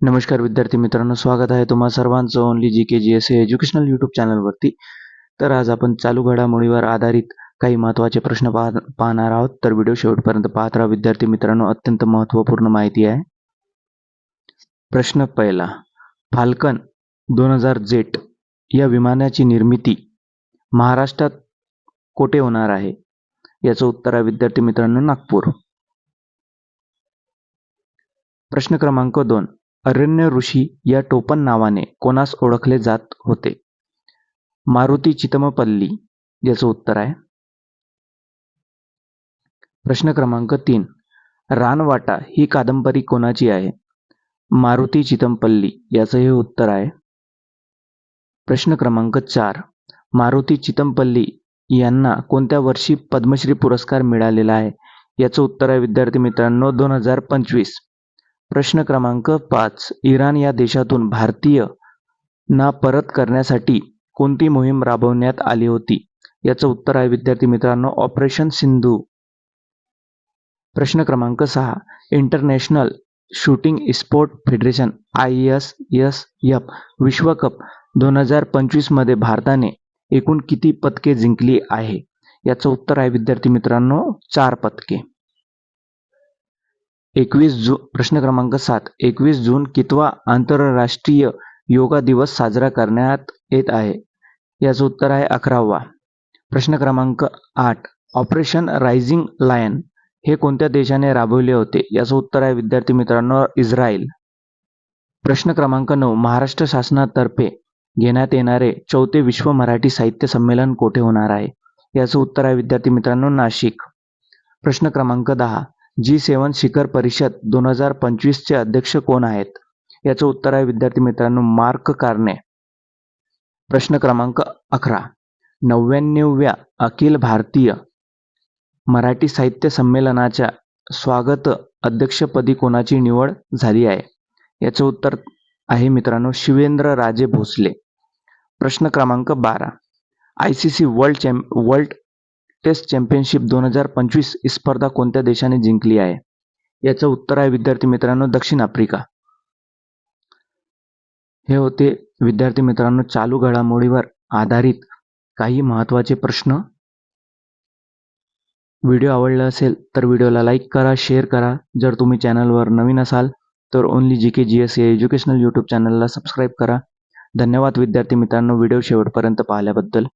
नमस्कार विद्यार्थी मित्रांनो स्वागत आहे तुम्हा सर्वांचं only G K G S educational YouTube चॅनलवरती तर आज आपण चालू घडामोडीवर आधारित काही महत्त्वाचे प्रश्न पाह पाहणार आहोत. तर व्हिडिओ शेवटपर्यंत पाहत राहा. विद्यार्थी मित्रांनो अत्यंत महत्त्वपूर्ण माहिती आहे. प्रश्न पहिला फाल्कन दोन हजार जेट या विमानाची निर्मिती महाराष्ट्रात कोठे होणार आहे? याचं उत्तर आहे विद्यार्थी मित्रांनो नागपूर. प्रश्न क्रमांक दोन अरण्य ऋषी या टोपण नावाने कोणास ओळखले जात होते? मारुती चितमपल्ली याचं उत्तर आहे. प्रश्न क्रमांक तीन. रानवाटा ही कादंबरी कोणाची आहे? मारुती चितमपल्ली याचं हे उत्तर आहे. प्रश्न क्रमांक चार. मारुती चितमपल्ली यांना कोणत्या वर्षी पद्मश्री पुरस्कार मिळालेला आहे? याचं उत्तर आहे विद्यार्थी मित्रांनो दोन हजार पंचवीस. प्रश्न क्रमांक पाच. इराण या देशातून भारतीय ना परत करण्यासाठी कोणती मोहीम राबवण्यात आली होती? याचं उत्तर आहे विद्यार्थी मित्रांनो ऑपरेशन सिंधू. प्रश्न क्रमांक सहा. International shooting sport federation I S S F विश्वकप दोन हजार पंचवीसमध्ये भारताने एकूण किती पदके जिंकली आहे? याचं उत्तर आहे विद्यार्थी मित्रांनो चार पदके. एकवीस जून प्रश्न क्रमांक सात. एकवीस जून कितवा आंतरराष्ट्रीय योगा दिवस साजरा करण्यात येत आहे? याचं उत्तर आहे अकरावा. प्रश्न क्रमांक आठ. ऑपरेशन रायझिंग लायन हे कोणत्या देशाने राबवले होते? याचं उत्तर आहे विद्यार्थी मित्रांनो इस्रायल. प्रश्न क्रमांक नऊ. महाराष्ट्र शासनातर्फे घेण्यात येणारे चौथे विश्व मराठी साहित्य संमेलन कोठे होणार आहे? याचं उत्तर आहे विद्यार्थी मित्रांनो नाशिक. प्रश्न क्रमांक दहा. जी सेवन शिखर परिषद दोन हजार पंचवीसचे अध्यक्ष कोण आहेत? याचं उत्तर आहे विद्यार्थी मित्रांनो मार्क कारणे. प्रश्न क्रमांक अकरा. नव्याण्णव्या अखिल भारतीय मराठी साहित्य संमेलनाच्या स्वागत अध्यक्षपदी कोणाची निवड झाली आहे? याचं उत्तर आहे मित्रांनो शिवेंद्र राजे भोसले. प्रश्न क्रमांक बारा. I C C world champ world test championship दोन हजार पंचवीस ही स्पर्धा कोणत्या देशाने जिंकली आहे? याचं उत्तर आहे विद्यार्थी मित्रांनो दक्षिण आफ्रिका. हे होते विद्यार्थी मित्रांनो चालू घडामोडीवर आधारित काही महत्त्वाचे प्रश्न. व्हिडिओ आवडला असेल तर व्हिडिओला लाईक करा शेअर करा. जर तुम्ही चॅनलवर नवीन असाल तर only G K G S A educational YouTube चॅनलला सबस्क्राईब करा. धन्यवाद विद्यार्थी मित्रांनो व्हिडिओ शेवटपर्यंत पाहिल्याबद्दल.